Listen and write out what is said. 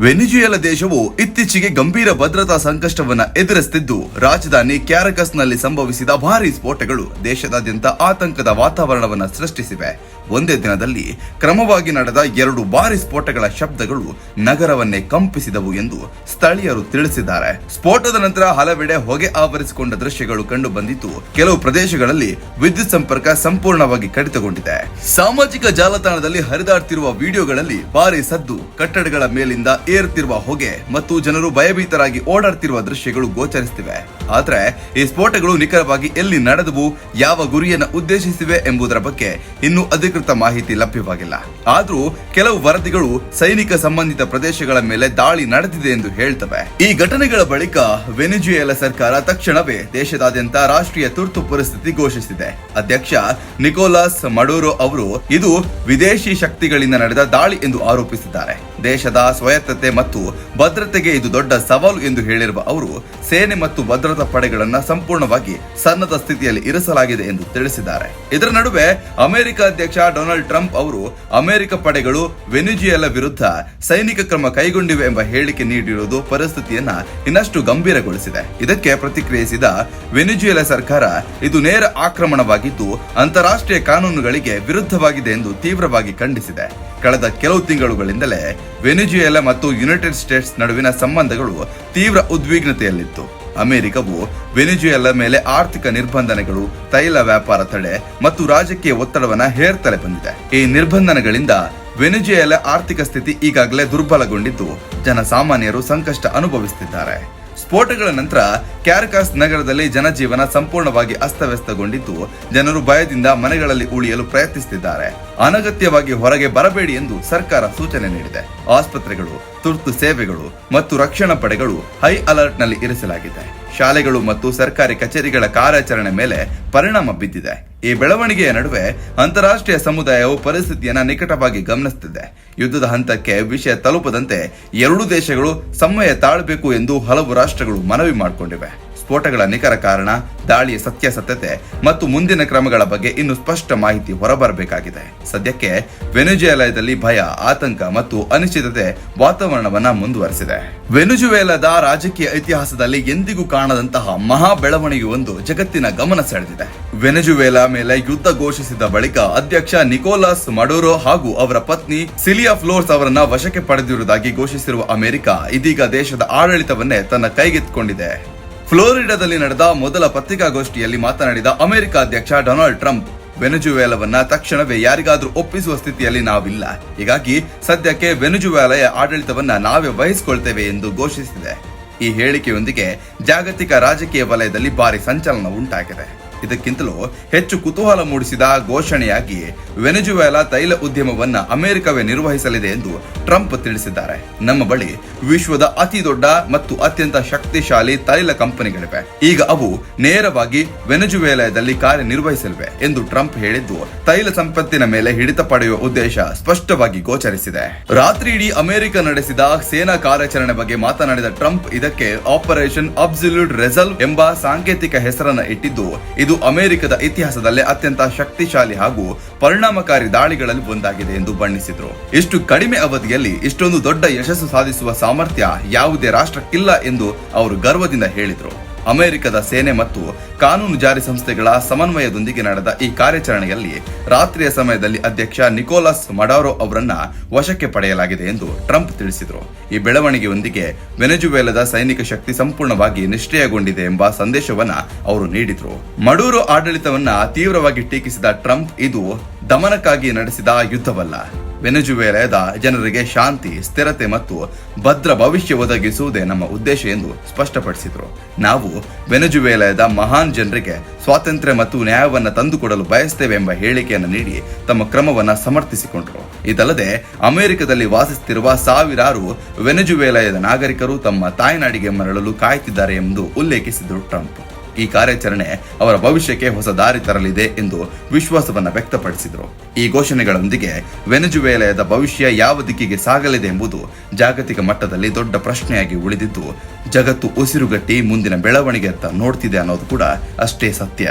Venezuela ದೇಶವು ಇತ್ತೀಚೆಗೆ ಗಂಭೀರ ಭದ್ರತಾ ಸಂಕಷ್ಟವನ್ನ ಎದುರಿಸುತ್ತಿದ್ದು ರಾಜಧಾನಿ ಕ್ಯಾರಕಸ್ನಲ್ಲಿ ಸಂಭವಿಸಿದ ಭಾರೀ ಸ್ಫೋಟಗಳು ದೇಶದಾದ್ಯಂತ ಆತಂಕದ ವಾತಾವರಣವನ್ನು ಸೃಷ್ಟಿಸಿವೆ. ಒಂದೇ ದಿನದಲ್ಲಿ ಕ್ರಮವಾಗಿ ನಡೆದ ಎರಡು ಬಾರಿ ಸ್ಫೋಟಗಳ ಶಬ್ದಗಳು ನಗರವನ್ನೇ ಕಂಪಿಸಿದವು ಎಂದು ಸ್ಥಳೀಯರು ತಿಳಿಸಿದ್ದಾರೆ. ಸ್ಫೋಟದ ನಂತರ ಹಲವೆಡೆ ಹೊಗೆ ಆವರಿಸಿಕೊಂಡ ದೃಶ್ಯಗಳು ಕಂಡು ಬಂದಿದ್ದು, ಕೆಲವು ಪ್ರದೇಶಗಳಲ್ಲಿ ವಿದ್ಯುತ್ ಸಂಪರ್ಕ ಸಂಪೂರ್ಣವಾಗಿ ಕಡಿತಗೊಂಡಿದೆ. ಸಾಮಾಜಿಕ ಜಾಲತಾಣದಲ್ಲಿ ಹರಿದಾಡ್ತಿರುವ ವಿಡಿಯೋಗಳಲ್ಲಿ ಭಾರಿ ಸದ್ದು, ಕಟ್ಟಡಗಳ ಮೇಲಿಂದ ಏರುತ್ತಿರುವ ಹೊಗೆ ಮತ್ತು ಜನರು ಭಯಭೀತರಾಗಿ ಓಡಾಡ್ತಿರುವ ದೃಶ್ಯಗಳು ಗೋಚರಿಸುತ್ತಿವೆ. ಆದ್ರೆ, ಈ ಸ್ಫೋಟಗಳು ನಿಖರವಾಗಿ ಎಲ್ಲಿ ನಡೆದವು, ಯಾವ ಗುರಿಯನ್ನು ಉದ್ದೇಶಿಸಿವೆ ಎಂಬುದರ ಬಗ್ಗೆ ಇನ್ನೂ ಅಧಿಕೃತ ಮಾಹಿತಿ ಲಭ್ಯವಾಗಿಲ್ಲ. ಆದ್ರೂ ಕೆಲವು ವರದಿಗಳು ಸೈನಿಕ ಸಂಬಂಧಿತ ಪ್ರದೇಶಗಳ ಮೇಲೆ ದಾಳಿ ನಡೆದಿದೆ ಎಂದು ಹೇಳ್ತವೆ. ಈ ಘಟನೆಗಳ ಬಳಿಕ ವೆನಿಜುಯೆಲಾ ಸರ್ಕಾರ ತಕ್ಷಣವೇ ದೇಶದಾದ್ಯಂತ ರಾಷ್ಟ್ರೀಯ ತುರ್ತು ಪರಿಸ್ಥಿತಿ ಘೋಷಿಸಿದೆ. ಅಧ್ಯಕ್ಷ ನಿಕೋಲಾಸ್ ಮಡೂರೋ ಅವರು, ಇದು ವಿದೇಶಿ ಶಕ್ತಿಗಳಿಂದ ನಡೆದ ದಾಳಿ ಎಂದು ಆರೋಪಿಸಿದ್ದಾರೆ. ದೇಶದ ಸ್ವಾಯತ್ತತೆ ಮತ್ತು ಭದ್ರತೆಗೆ ಇದು ದೊಡ್ಡ ಸವಾಲು ಎಂದು ಹೇಳಿರುವ ಅವರು, ಸೇನೆ ಮತ್ತು ಭದ್ರತಾ ಪಡೆಗಳನ್ನ ಸಂಪೂರ್ಣವಾಗಿ ಸನ್ನದ್ಧ ಸ್ಥಿತಿಯಲ್ಲಿ ಇರಿಸಲಾಗಿದೆ ಎಂದು ತಿಳಿಸಿದ್ದಾರೆ. ಇದರ ನಡುವೆ ಅಮೆರಿಕ ಅಧ್ಯಕ್ಷ ಡೊನಾಲ್ಡ್ ಟ್ರಂಪ್ ಅವರು ಅಮೆರಿಕ ಪಡೆಗಳು ವೆನಿಜುಯೆಲಾ ವಿರುದ್ಧ ಸೈನಿಕ ಕ್ರಮ ಕೈಗೊಂಡಿವೆ ಎಂಬ ಹೇಳಿಕೆ ನೀಡಿರುವುದು ಪರಿಸ್ಥಿತಿಯನ್ನ ಇನ್ನಷ್ಟು ಗಂಭೀರಗೊಳಿಸಿದೆ. ಇದಕ್ಕೆ ಪ್ರತಿಕ್ರಿಯಿಸಿದ ವೆನಿಜುಯೆಲಾ ಸರ್ಕಾರ, ಇದು ನೇರ ಆಕ್ರಮಣವಾಗಿದ್ದು, ಅಂತಾರಾಷ್ಟ್ರೀಯ ಕಾನೂನುಗಳಿಗೆ ವಿರುದ್ಧವಾಗಿದೆ ಎಂದು ತೀವ್ರವಾಗಿ ಖಂಡಿಸಿದೆ. ಕಳೆದ ಕೆಲವು ತಿಂಗಳುಗಳಿಂದಲೇ ವೆನಿಜುಯೆಲಾ ಮತ್ತು ಯುನೈಟೆಡ್ ಸ್ಟೇಟ್ಸ್ ನಡುವಿನ ಸಂಬಂಧಗಳು ತೀವ್ರ ಉದ್ವಿಗ್ನತೆಯಲ್ಲಿತ್ತು. ಅಮೆರಿಕವು ವೆನಿಜುಯೆಲಾ ಮೇಲೆ ಆರ್ಥಿಕ ನಿರ್ಬಂಧನೆಗಳು, ತೈಲ ವ್ಯಾಪಾರ ತಡೆ ಮತ್ತು ರಾಜಕೀಯ ಒತ್ತಡವನ್ನ ಹೇರ್ತಲೆ ಬಂದಿದೆ. ಈ ನಿರ್ಬಂಧನೆಗಳಿಂದ ವೆನಿಜುಯೆಲಾ ಆರ್ಥಿಕ ಸ್ಥಿತಿ ಈಗಾಗಲೇ ದುರ್ಬಲಗೊಂಡಿದ್ದು ಜನಸಾಮಾನ್ಯರು ಸಂಕಷ್ಟ ಅನುಭವಿಸುತ್ತಿದ್ದಾರೆ ಸ್ಫೋಟಗಳ ನಂತರ ಕ್ಯಾರಕಾಸ್ ನಗರದಲ್ಲಿ ಜನಜೀವನ ಸಂಪೂರ್ಣವಾಗಿ ಅಸ್ತವ್ಯಸ್ತಗೊಂಡಿದ್ದು ಜನರು ಭಯದಿಂದ ಮನೆಗಳಲ್ಲಿ ಉಳಿಯಲು ಪ್ರಯತ್ನಿಸುತ್ತಿದ್ದಾರೆ ಅನಗತ್ಯವಾಗಿ ಹೊರಗೆ ಬರಬೇಡಿ ಎಂದು ಸರ್ಕಾರ ಸೂಚನೆ ನೀಡಿದೆ. ಆಸ್ಪತ್ರೆಗಳು, ತುರ್ತು ಸೇವೆಗಳು ಮತ್ತು ರಕ್ಷಣಾ ಪಡೆಗಳು ಹೈ ಅಲರ್ಟ್ನಲ್ಲಿ ಇರಿಸಲಾಗಿದೆ. ಶಾಲೆಗಳು ಮತ್ತು ಸರ್ಕಾರಿ ಕಚೇರಿಗಳ ಕಾರ್ಯಾಚರಣೆ ಮೇಲೆ ಪರಿಣಾಮ ಬಿದ್ದಿದೆ. ಈ ಬೆಳವಣಿಗೆಯ ನಡುವೆ ಅಂತಾರಾಷ್ಟ್ರೀಯ ಸಮುದಾಯವು ಪರಿಸ್ಥಿತಿಯನ್ನ ನಿಕಟವಾಗಿ ಗಮನಿಸುತ್ತಿದೆ. ಯುದ್ಧದ ಹಂತಕ್ಕೆ ವಿಷಯ ತಲುಪದಂತೆ ಎರಡೂ ದೇಶಗಳು ಸಮಯ ತಾಳಬೇಕು ಎಂದು ಹಲವು ರಾಷ್ಟ್ರಗಳು ಮನವಿ ಮಾಡಿಕೊಂಡಿವೆ. ಸ್ಫೋಟಗಳ ನಿಖರ ಕಾರಣ ದಾಳಿಯ ಸತ್ಯಾಸತ್ಯತೆ ಮತ್ತು ಮುಂದಿನ ಕ್ರಮಗಳ ಬಗ್ಗೆ ಇನ್ನು ಸ್ಪಷ್ಟ ಮಾಹಿತಿ ಹೊರಬರಬೇಕಾಗಿದೆ. ಸದ್ಯಕ್ಕೆ ವೆನುಜುವೆಲಾದಲ್ಲಿ ಭಯ, ಆತಂಕ ಮತ್ತು ಅನಿಶ್ಚಿತತೆ ವಾತಾವರಣವನ್ನ ಮುಂದುವರೆಸಿದೆ. ವೆನುಜುವೆಲಾದ ರಾಜಕೀಯ ಇತಿಹಾಸದಲ್ಲಿ ಎಂದಿಗೂ ಕಾಣದಂತಹ ಮಹಾ ಬೆಳವಣಿಗೆಯೊಂದು ಜಗತ್ತಿನ ಗಮನ ಸೆಳೆದಿದೆ. ವೆನೆಜುವೆಲಾ ಮೇಲೆ ಯುದ್ಧ ಘೋಷಿಸಿದ ಬಳಿಕ ಅಧ್ಯಕ್ಷ ನಿಕೋಲಾಸ್ ಮಡೋರೋ ಹಾಗೂ ಅವರ ಪತ್ನಿ ಸಿಲಿಯಾ ಫ್ಲೋರ್ಸ್ ಅವರನ್ನ ವಶಕ್ಕೆ ಪಡೆದಿರುವುದಾಗಿ ಘೋಷಿಸಿರುವ ಅಮೆರಿಕ ಇದೀಗ ದೇಶದ ಆಡಳಿತವನ್ನೇ ತನ್ನ ಕೈಗೆತ್ತಿಕೊಂಡಿದೆ. ಫ್ಲೋರಿಡಾದಲ್ಲಿ ನಡೆದ ಮೊದಲ ಪತ್ರಿಕಾಗೋಷ್ಠಿಯಲ್ಲಿ ಮಾತನಾಡಿದ ಅಮೆರಿಕ ಅಧ್ಯಕ್ಷ ಡೊನಾಲ್ಡ್ ಟ್ರಂಪ್, ವೆನೆಜುವೆಲವನ್ನ ತಕ್ಷಣವೇ ಯಾರಿಗಾದ್ರೂ ಒಪ್ಪಿಸುವ ಸ್ಥಿತಿಯಲ್ಲಿ ನಾವಿಲ್ಲ. ಹೀಗಾಗಿ ಸದ್ಯಕ್ಕೆ ವೆನೆಜುವೆಲೆಯ ಆಡಳಿತವನ್ನ ನಾವೇ ವಹಿಸಿಕೊಳ್ತೇವೆ ಎಂದು ಘೋಷಿಸಿದೆ. ಈ ಹೇಳಿಕೆಯೊಂದಿಗೆ ಜಾಗತಿಕ ರಾಜಕೀಯ ವಲಯದಲ್ಲಿ ಭಾರಿ ಸಂಚಲನ ಉಂಟಾಗಿದೆ. ಇದಕ್ಕಿಂತಲೂ ಹೆಚ್ಚು ಕುತೂಹಲ ಮೂಡಿಸಿದ ಘೋಷಣೆಯಾಗಿ ವೆನೆಜುವೆಲಾ ತೈಲ ಉದ್ಯಮವನ್ನ ಅಮೆರಿಕವೇ ನಿರ್ವಹಿಸಲಿದೆ ಎಂದು ಟ್ರಂಪ್ ತಿಳಿಸಿದ್ದಾರೆ. ನಮ್ಮ ಬಳಿ ವಿಶ್ವದ ಅತಿ ದೊಡ್ಡ ಮತ್ತು ಅತ್ಯಂತ ಶಕ್ತಿಶಾಲಿ ತೈಲ ಕಂಪನಿಗಳಿವೆ. ಈಗ ಅವು ನೇರವಾಗಿ ವೆನೆಜುವೆಲಾದಲ್ಲಿ ಕಾರ್ಯನಿರ್ವಹಿಸಲಿವೆ ಎಂದು ಟ್ರಂಪ್ ಹೇಳಿದ್ದು, ತೈಲ ಸಂಪತ್ತಿನ ಮೇಲೆ ಹಿಡಿತ ಪಡೆಯುವ ಉದ್ದೇಶ ಸ್ಪಷ್ಟವಾಗಿ ಗೋಚರಿಸಿದೆ. ರಾತ್ರಿ ಇಡೀ ಅಮೆರಿಕ ನಡೆಸಿದ ಸೇನಾ ಕಾರ್ಯಾಚರಣೆ ಬಗ್ಗೆ ಮಾತನಾಡಿದ ಟ್ರಂಪ್ ಇದಕ್ಕೆ ಆಪರೇಷನ್ ಅಬ್ಸಲ್ಯೂಟ್ ರೆಸಲ್ವ್ ಎಂಬ ಸಾಂಕೇತಿಕ ಹೆಸರನ್ನ ಇಟ್ಟಿದ್ದು ಇದು ಅಮೆರಿಕದ ಇತಿಹಾಸದಲ್ಲೇ ಅತ್ಯಂತ ಶಕ್ತಿಶಾಲಿ ಹಾಗೂ ಪರಿಣಾಮಕಾರಿ ದಾಳಿಗಳಲ್ಲಿ ಒಂದಾಗಿದೆ ಎಂದು ಬಣ್ಣಿಸಿದ್ರು. ಇಷ್ಟು ಕಡಿಮೆ ಅವಧಿಯಲ್ಲಿ ಇಷ್ಟೊಂದು ದೊಡ್ಡ ಯಶಸ್ಸು ಸಾಧಿಸುವ ಸಾಮರ್ಥ್ಯ ಯಾವುದೇ ರಾಷ್ಟ್ರಕ್ಕಿಲ್ಲ ಎಂದು ಅವರು ಗರ್ವದಿಂದ ಹೇಳಿದ್ರು. ಅಮೆರಿಕದ ಸೇನೆ ಮತ್ತು ಕಾನೂನು ಜಾರಿ ಸಂಸ್ಥೆಗಳ ಸಮನ್ವಯದೊಂದಿಗೆ ನಡೆದ ಈ ಕಾರ್ಯಾಚರಣೆಯಲ್ಲಿ ರಾತ್ರಿಯ ಸಮಯದಲ್ಲಿ ಅಧ್ಯಕ್ಷ ನಿಕೋಲಸ್ ಮಡಾರೋ ಅವರನ್ನ ವಶಕ್ಕೆ ಪಡೆಯಲಾಗಿದೆ ಎಂದು ಟ್ರಂಪ್ ತಿಳಿಸಿದರು. ಈ ಬೆಳವಣಿಗೆಯೊಂದಿಗೆ ವೆನೆಜುವೆಲಾದ ಸೈನಿಕ ಶಕ್ತಿ ಸಂಪೂರ್ಣವಾಗಿ ನಿಷ್ಕ್ರಿಯಗೊಂಡಿದೆ ಎಂಬ ಸಂದೇಶವನ್ನ ಅವರು ನೀಡಿದರು. ಮಡೂರೋ ಆಡಳಿತವನ್ನ ತೀವ್ರವಾಗಿ ಟೀಕಿಸಿದ ಟ್ರಂಪ್, ಇದು ದಮನಕ್ಕಾಗಿ ನಡೆಸಿದ ಯುದ್ಧವಲ್ಲ. ವೆನೆಜುವೆಲಾದ ಜನರಿಗೆ ಶಾಂತಿ, ಸ್ಥಿರತೆ ಮತ್ತು ಭದ್ರ ಭವಿಷ್ಯ ಒದಗಿಸುವುದೇ ನಮ್ಮ ಉದ್ದೇಶ ಎಂದು ಸ್ಪಷ್ಟಪಡಿಸಿದರು. ನಾವು ವೆನೆಜುವೆಲಾದ ಮಹಾನ್ ಜನರಿಗೆ ಸ್ವಾತಂತ್ರ್ಯ ಮತ್ತು ನ್ಯಾಯವನ್ನು ತಂದುಕೊಡಲು ಬಯಸ್ತೇವೆ ಎಂಬ ಹೇಳಿಕೆಯನ್ನು ನೀಡಿ ತಮ್ಮ ಕ್ರಮವನ್ನು ಸಮರ್ಥಿಸಿಕೊಂಡರು. ಇದಲ್ಲದೆ, ಅಮೆರಿಕದಲ್ಲಿ ವಾಸಿಸುತ್ತಿರುವ ಸಾವಿರಾರು ವೆನೆಜುವೆಲಾದ ನಾಗರಿಕರು ತಮ್ಮ ತಾಯ್ನಾಡಿಗೆ ಮರಳಲು ಕಾಯುತ್ತಿದ್ದಾರೆ ಎಂದು ಉಲ್ಲೇಖಿಸಿದರು ಟ್ರಂಪ್. ಈ ಕಾರ್ಯಾಚರಣೆ ಅವರ ಭವಿಷ್ಯಕ್ಕೆ ಹೊಸ ದಾರಿ ತರಲಿದೆ ಎಂದು ವಿಶ್ವಾಸವನ್ನು ವ್ಯಕ್ತಪಡಿಸಿದರು. ಈ ಘೋಷಣೆಗಳೊಂದಿಗೆ ವೆನೆಜುವೆಲಾದ ಭವಿಷ್ಯ ಯಾವ ದಿಕ್ಕಿಗೆ ಸಾಗಲಿದೆ ಎಂಬುದು ಜಾಗತಿಕ ಮಟ್ಟದಲ್ಲಿ ದೊಡ್ಡ ಪ್ರಶ್ನೆಯಾಗಿ ಉಳಿದಿದ್ದು, ಜಗತ್ತು ಉಸಿರುಗಟ್ಟಿ ಮುಂದಿನ ಬೆಳವಣಿಗೆಯತ್ತ ನೋಡ್ತಿದೆ ಅನ್ನೋದು ಕೂಡ ಅಷ್ಟೇ ಸತ್ಯ.